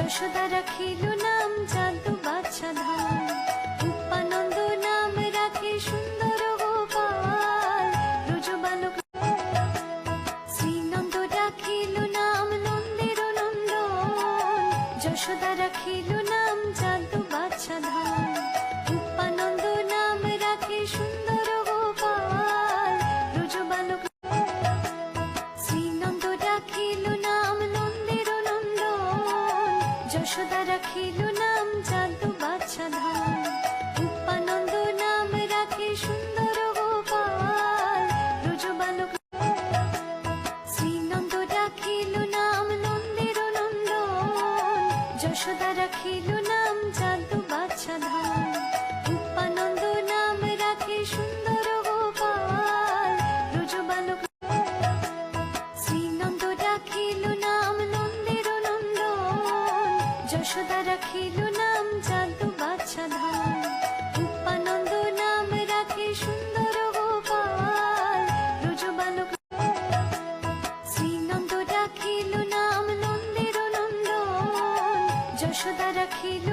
যশোদা রাখিল নাম, জাদু বাচ্চা ধাম উপানন্দ নাম রাখে সুন্দর গোপাল। রোজ বালক শ্রীনন্দ রাখিল নাম, নন্দের নন্দন। যশোদা রাখিল নাম, জাদু বাচ্চা ধাম যশোদা রাখিল নাম জাদু বাচ্চা ধান উপানন্দ নাম রাখে সুন্দর গোপাল। রোজ বালক শ্রীনন্দ রাখিল নাম, নন্দের নন্দন। যশোদা রাখিল নাম জাদু বাচ্চা ধান যশোদা রাখিল নাম জাদু বাচ্চা ধান উপানন্দ নাম রাখে সুন্দর গোপাল। রোজ বালক শ্রীনন্দ রাখিল নাম নন্দের নন্দন। যশোদা রাখিল